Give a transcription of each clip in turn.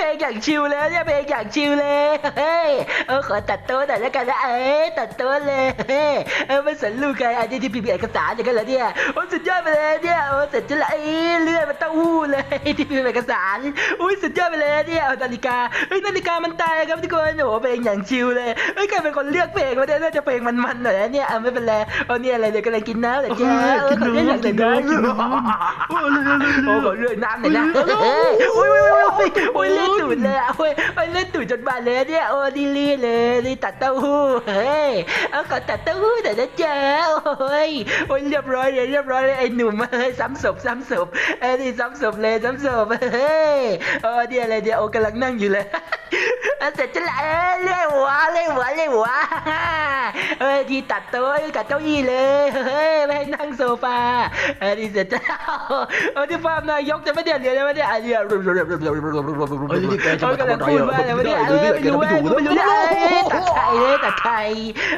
เพลงอย่างชิลเลยเนี่ยเพลงอย่างชิลเลยเฮ้ยเออขอตัดโต๊ะหน่อยแล้วกันนะเอ้ยตัดโต๊ะเลยเฮ้ยเออไม่สนลูกใครอันนี้ที่พิมพ์เอกสารอย่างนั้นเหรอเนี่ยโอ้สุดยอดไปเลยเนี่ยโอ้เสร็จจะละเอ้ยเลื่อนมันเต้าหู้เลยที่พิมพ์เอกสารอุ้ยสุดยอดไปเลยเนี่ยเอานาฬิกาเฮ้ยนาฬิกามันตายครับทุกคนโอ้เพลงอย่างชิลเลยเฮ้ยใครเป็นคนเลือกเพลงมาเนี่ยน่าจะเพลงมันๆหน่อยนะเนี่ยเอาไม่เป็นไรเอาเนี่ยอะไรเลยกำลังกินน้ำแต่แกเออขอเรื่องหน่อยนะโอ้ขอเรื่องน้ำหน่อยนะเฮ้ยโอ้ยโอ้ยโอ้ยโอ้ยโอ้ยเลือดตูดเลยอะโอ้ยโอ้ยเลือดตูดจนบานเลยเนี่ยโอ้ดีลีเลยรีตัดเต้าหู้เฮ้ยเอาขอตัดเต้าหู้แต่อยนะจ๊ะโอ้ยโอ้ยเรียบร้อยเลยเรียบร้อยเลยไอ้หนุ่มเฮ้ยซ้ำศพซ้ำศพไอ้นี่ซ้ำศพเลยซ้ำศพเฮ้ยเออเดี๋ยวอะไรเดี๋ยวโอ้กำลังนั่งอยู่เลย เอาเสร็จจะละเอ้ยเลี้ยหัวเลี้ยหัวเลี้ยหัวเฮ้ยที่ตัดโต๊ะตัดเก้าอี้เลยเฮ้ยไม่ให้นั่งโซฟาเอ้ยที่เสร็จจะเอาที่ฟาร์มนายกจะไม่เดือดเดือดเลยไม่ได้อันเดียวเนี่แกจะเขากำลังทำอะไรพูดอะว่าอะไรวะเนี่ยดูเอ้ดิยไม่รู้แกเว้ยทำไม่ถูกไม่รู้นะเอ้ยตัดไข่เลยตัดไข่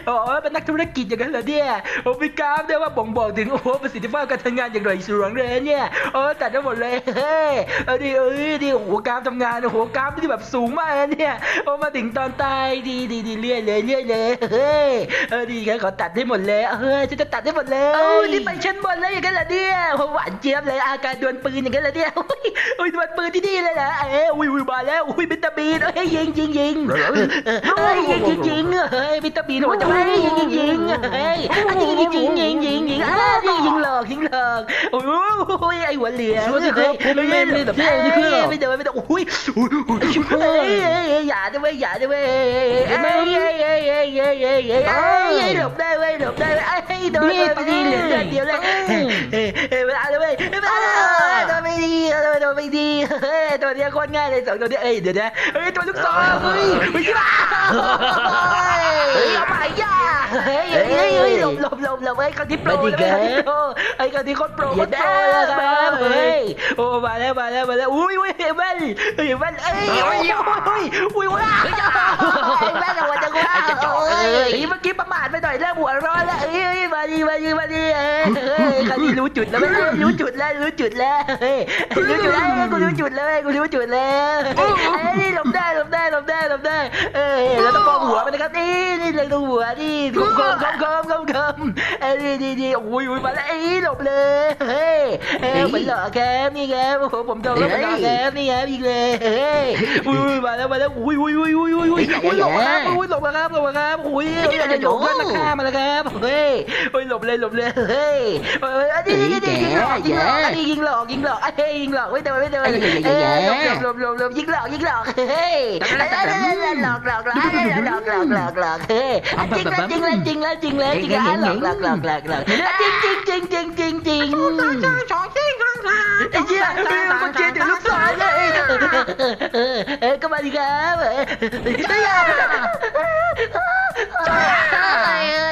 อ้ยเป็นนักธุรกิจอย่างนั้นเหรอเนี่ยโอ้มีกราฟด้วยว่าบ่งบอกถึงโอ้ประสิทธิภาพการทำงานอย่างไรสูงเลยเนี่ยโอ้ตัดได้หมดเลยเฮ้ยเอาดิเอ้ยดิโอ้โหกราฟทำงานโอ้โหกราฟที่แบบสูงมากเนี่ยโอ้มาถึงตอนตายดีดีดีเรื่อยเลยเรื่อยเลยเฮ้ยเออดีแค่ขอตัดให้หมดเลยเฮ้ยฉันจะตัดให้หมดเลยเอ้ยนี่ไปชั้นบนแล้วอย่างนั้นเหรอเนี่ยโอ้หวานเจี๊ยบเลยอาการดวลปืนอย่างนั้นเหรอเนี่ยโอ้ยโอ้ยดวลปืนที่นี่เลยนะเอ้ยอุ้ยอุ้ยมาแล้วอุ้ยวิตามินเอ้ยยิงยิงยิงเฮ้ยยิงยิงยิงเฮ้ยวิตามินหัวจะไม่ยิงยิงยิงเฮ้ยยิงยิงยิงยิงยิงยิงอะยิงยิงหล องโอ้ยไอหัวเหลืองไม่ได้ไม่ได้ไม่ได้โอ้ยโอ้ยโอ้ยอย่าด้เว้ยอย่าด้เว้ยไอ้ยเอ้ยเอ้ยเอ้ยเอ้ยเอ้ยหลบได้เว้ยหลบได้เว้ยไอ้โดนไปดีเหลือเดียวเลยเอ้ยเอ้ยไม่ได้เว้ยไม่ได้โดนไม่ดีโดนไม่ดีเฮ้ยตัวนี้โคตรง่ายเลยสองตัวนี้เอ้ยเดี๋ยวนะเอ้ยตัวลูกศรเฮ้ยไม่ใเฮ้ยเอาไปย่า เฮ้ยเฮ้ยเฮ้ยเฮ้ยหลบหลบหลบหลบไอ้คนที่โปรไม่ดีไอ้แกคนที่โปรไอ้คนที่โคตรโปรโคตรโปรเลยครับเฮ้ยโอ้มาแล้วมาแล้วมาแล้วอุ้ยอุ้ยเว้นเฮ้ยเว้นเอ้ยอุ้ยอุ้ยอุ้ยว้าไอ้แม่เอาวันจะว้าเฮ้ยเมื่อกี้ประมาทไปหน่อยแล้วหัวร้อนแล้วเอ้ยมาดีมาดีมาดีเอ้ยคันนี้รู้จุดแล้วไม่รู้จุดแล้วรู้จุดแล้วเฮ้ยรู้จุดแล้วกูรู้จุดแล้วกูรู้จุดแล้วเอ้ยหลบได้หลบได้หลบได้หลบได้เอ้ยแล้วต้องมองหัวมันนะครับนี่นี่เลยตรงหัวนี่คมคมคมคมคมคมเอ้ยนี่นี่นี่โอ้ยมาแล้วเอ้ยหลบเลยเฮ้ยเอ้ยเหมือนหล่อแคมนี่แคมโอ้โหผมโดนแล้วมันหล่อแคมนี่แคมอีกเลยเฮ้ยอุ้ยมาแล้วมาแล้วอุ้ยอุ้ยอุ้ยอุ้ยอุ้ยอุ้ยอุ้ยหลบมาครับอุ้ยหลบมาครับหลบมาครับอุ้ยจะโยกเพื่อนมาฆ่ามาแล้วครับเฮ้ยเฮ้ยหลบเลยหลบเลยเฮ้ยเฮ้ยอันนี้นี่นี่ยิงหลอกยิงหลอกอันนี้ยิงหลอกยิงหลอกเอ้ยยิงหลอกไม่โดนไม่โดนเอ้ยหลบหลบหลบหลบยิงหลอกยิงหลอกเฮ้ยหลอกหลอกหลอกหลอกหลอกหลอกหลอกหลอกหลอกเฮ้ยจริงแล้วจริงแล้วจริงแล้วจริงแล้วจริงแล้วหลอกหลอกหลอกหลอกหลอกจริงจริงจริงจริงจริงจริงไอ้เหี้ยคนเชียร์ถึงลูกศรเลยเอ้ยก็มาดีครับเอ้ยเอ้ยเอ้ยเอ้ยเอ้ย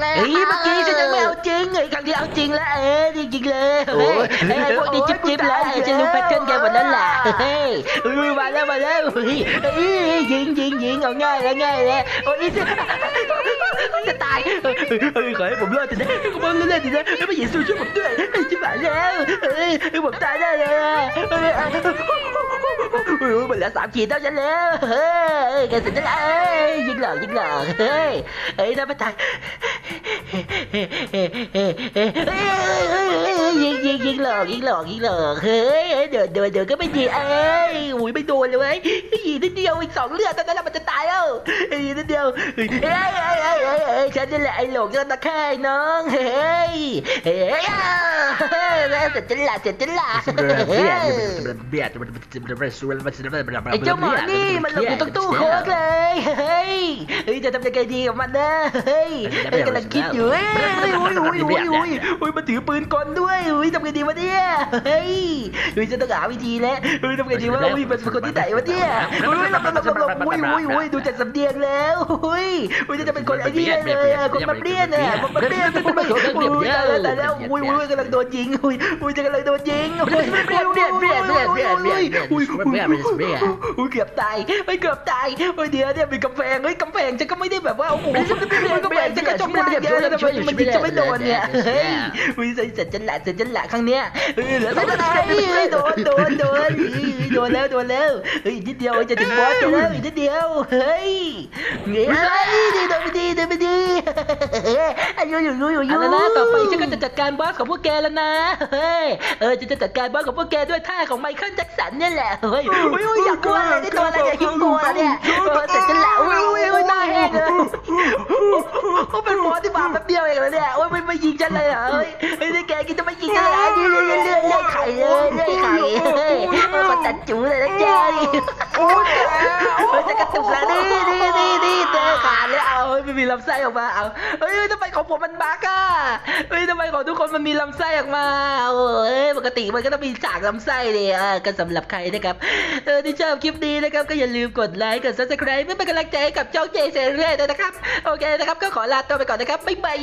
เลยเฮ้ยเมื่อกี้ฉันยังไม่เอาจริงไอ้ครั้งที่เอาจริงแล้วเอ้ยจริงเลยเฮ้ยเอ้ยพวกนี้จิ๊บจิ๊บแล้วฉันรู้แพทเทิร์นแกหมดแล้วแหละเฮ้ยอุ้ยมาแล้วมาแล้วเฮ้ยยิงยิงยิงเอาง่ายแล้วง่ายแล้วโอ้ยจะตายเฮ้ยขอให้ผมรอดจะได้ผมรอดจะได้ไม่หญิงสู้ช่วยผมด้วยจิบหายแล้วเฮ้ยผมตายได้เลยเฮ้ยเฮ้ยมันเหลือสามขีดเท่าฉันแล้วเฮ้ยแกเสร็จแล้วเอ้ยยิงหลอกยิงหลอกเฮ้ยเฮ้ยน่าประทาน ยิงยิงยิงหลอกยิงหลอกยิงหลอกเฮ้ยเดี๋ยวเดี๋ยวเดี๋ยวก็ไม่ดีเอ้ย ยไม่โดนเลยเว้ยอีนิดเดียวอีกสองเลือดตอนนั้นมันจะตายแล้วอีนิดเดียวเฮ้ยเฮ้ยเฮ้ยเฮ้ยเฮ้ยฉันนี่แหละไอ้หลงจะตะแคงน้องเฮ้ยเฮ้ยเสร็จจะละเสร็จจะละไอ้เจ้าหมอนี่มันหลบอยู่ตรงตู้โค้กเลยเฮ้ยเฮ้ยจะทำยังไงดีกับมันนะเฮ้ยเฮ้ยกำลังคิดอยู่เฮ้ยอุ้ยอุ้ยอุ้ยอุ้ยอุ้ยมันถือปืนกลด้วยอุ้ยทำไงดีวะเนี่ยเฮ้ยเฮ้ยจะต้องหาวิธีแล้วเฮ้ยทำไงดีวะอุ้ยมันเป็นคนที่ไหนวะเนี่ยอุ้ยหลบหลบหลบหลบอุ้ยอุ้ยอุ้ยดูจากสำเนียงแล้วอุ้ยอุ้ยจะเป็นคนไอ้นี่เลยคนมาเปรี้ยนอะคนมาเปรี้ยนคนมาอุ้ยแต่แล้วอุ้ยอุ้ยกำลังโดนยิงอุ้ยอุ้ยจะกำลังโดนยิงอุ้ยอุ้ยอุ้ยเกือบตายไม่เกือบตายเฮ้ยเดี๋ยวเนี่ยมีกำแพงเฮ้ยกำแพงฉันก็ไม่ได้แบบว่าโอ้โหมันกำแพงฉันก็จมน้ำเยอะแล้วทำไมมันยิงจะไม่โดนเนี่ยเฮ้ยอุ้ยเสร็จจะละเสร็จจะละครั้งเนี้ยเออเหลือไม่เป็นไรโดนโดนโดนโดนแล้วโดนแล้วเฮ้ยนิดเดียวจะถึงบอสแล้วอีกนิดเดียวเฮ้ยเฮ้ยดีโดนไปดีโดนไปดีอายุอยู่อยู่อยู่อยู่เอาละนะต่อไปฉันก็จะจัดการบอสของพวกแกแล้วนะเฮ้ยเออจะจะจัดการบอสของพวกแกด้วยท่าของไมเคิลแจ็คสันเนี่ยแหละเฮ้ยอุ้ยอุ้ยอยากกลัวอะไรได้ตัวอะไรอย่ายุ่งกลัวเนี่ยเออเสร็จจะละอุ้ยอุ้ยอุ้ยหน้าแห้ง เลยโอ้เป็นบอสที่บาปแป๊บเดียวเองเหรอเนี่ยโอ้ยไม่ไม่ยิงฉันเลยเหรอเฮ้ยเฮ้ยแกกินจะไม่ยิงฉันเลยเหรอเลื่อยเลื่อยเลื่อยเลื่อยไข่เลยเลื่อยไข่เฮ้ยมาตัดจูเลยนะเจ้าโอ้ย เฮ้ยจะกระตุกแล้วนี่นี่นี่นี่เจอขาดเลยเอาเฮ้ยไม่มีลำไส้ออกมาเอาเฮ้ยทำไมของผมมันบั๊กอะเฮ้ยทำไมของทุกคนมันมีลำไส้ออกมาโอ้ยปกติมันก็ต้องมีฉากลำไส้เลยอะก็สำหรับใครนะครับเออที่ชอบคลิปนี้นะครับก็อย่าลืมกดไลค์กด subscribe เพื่อเป็นกำลังใจให้กับช่องเจเซเร่ด้วยนะครับโอเคนะครับก็ขอลาตัวไปก่อนนะครับบ๊ายบาย